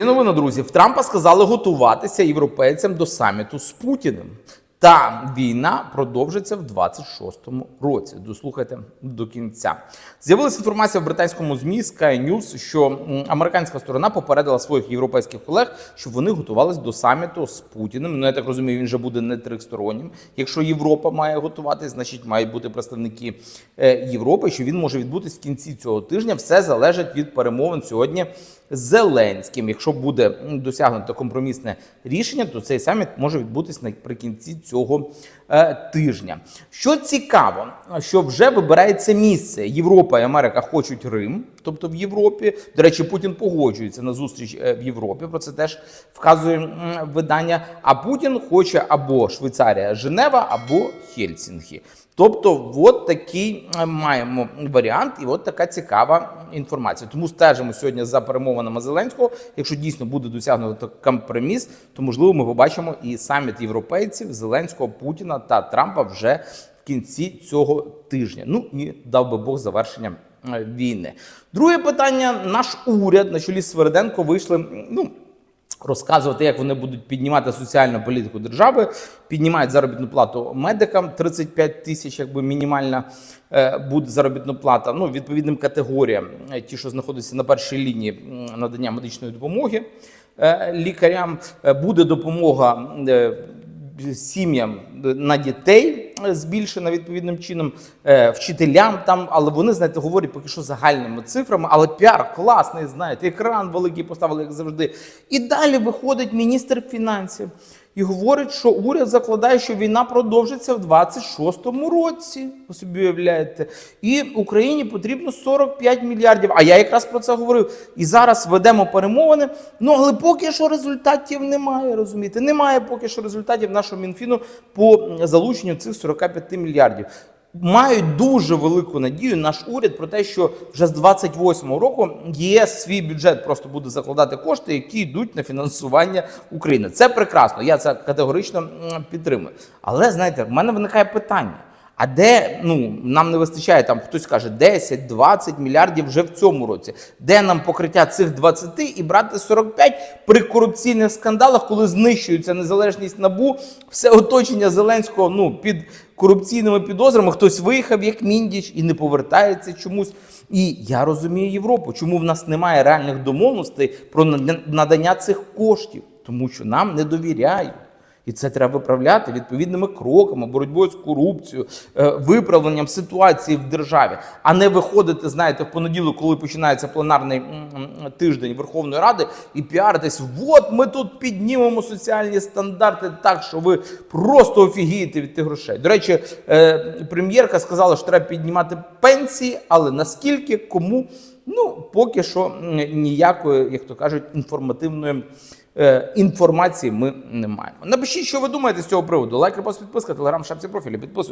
І новина, друзі, в Трампа сказали готуватися європейцям до саміту з Путіним. Та війна продовжиться в 26-му році. Дослухайте до кінця. З'явилася інформація в британському змі Sky News, що американська сторона попередила своїх європейських колег, що вони готувалися до саміту з Путіним. Ну я так розумію, він же буде не трьохстороннім. Якщо Європа має готуватись, значить мають бути представники е, Європи. Що він може відбутись в кінці цього тижня. Все залежить від перемовин сьогодні Зеленським. Якщо буде досягнуто компромісне рішення, то цей саміт може відбутись наприкінці цього е, тижня. Що цікаво, що вже вибирається місце. Європа і Америка хочуть Рим, тобто в Європі. До речі, Путін погоджується на зустріч е, в Європі. Про це теж вказує видання. А Путін хоче або Швейцарія, Женева, або Хельсінкі. Тобто, от такий е, маємо варіант, і от така цікава інформація. Тому стежимо сьогодні за перемовинами Зеленського. Якщо дійсно буде досягнуто компроміс, то можливо ми побачимо і саміт європейців Зеленського, Путіна та Трампа вже в кінці цього тижня. Ну і дав би Бог завершення війни. Друге питання: наш уряд на чолі з Свериденко вийшли. Ну розказувати, як вони будуть піднімати соціальну політику держави, піднімають заробітну плату медикам 35 тисяч, якби мінімальна е, буде заробітна плата. Ну відповідним категоріям, е, ті, що знаходяться на першій лінії надання медичної допомоги е, лікарям, Е, буде допомога. е, Сім'ям на дітей е, збільшена відповідним чином, е, вчителям там, але вони, знаєте, говорять поки що загальними цифрами, але піар класний, знаєте, екран великий поставили, як завжди. І далі виходить міністр фінансів і говорить, що уряд закладає, що війна продовжиться в 26-му році. Ви собі уявляєте, і Україні потрібно 45 мільярдів. А я якраз про це говорив. І зараз ведемо перемовини. Ну але поки що результатів немає. Розумієте, немає поки що результатів нашого мінфіну по залученню цих 45 мільярдів. Мають дуже велику надію наш уряд про те, що вже з 28-го року ЄС свій бюджет просто буде закладати кошти, які йдуть на фінансування України. Це прекрасно. Я це категорично підтримую. Але знаєте, в мене виникає питання. А де ну нам не вистачає там хтось каже 10-20 мільярдів вже в цьому році. Де нам покриття цих 20 і брати 45 при корупційних скандалах, коли знищується незалежність набу, все оточення Зеленського ну під корупційними підозрами. Хтось виїхав як міндіч і не повертається чомусь. І я розумію Європу, чому в нас немає реальних домовленостей про надання цих коштів, тому що нам не довіряють. І це треба виправляти відповідними кроками, боротьбою з корупцією, е, виправленням ситуації в державі, а не виходити, знаєте, в понеділок, коли починається пленарний тиждень Верховної Ради, і піаритись. От ми тут піднімемо соціальні стандарти так, що ви просто офігієте від тих грошей. До речі, е, прем'єрка сказала, що треба піднімати пенсії, але наскільки кому? Ну, поки що ніякої, як то кажуть, інформативної е, інформації ми не маємо. Напишіть, що ви думаєте з цього приводу. Лайк, репост, підписка, телеграм, шапці профілі. Підписуйтесь.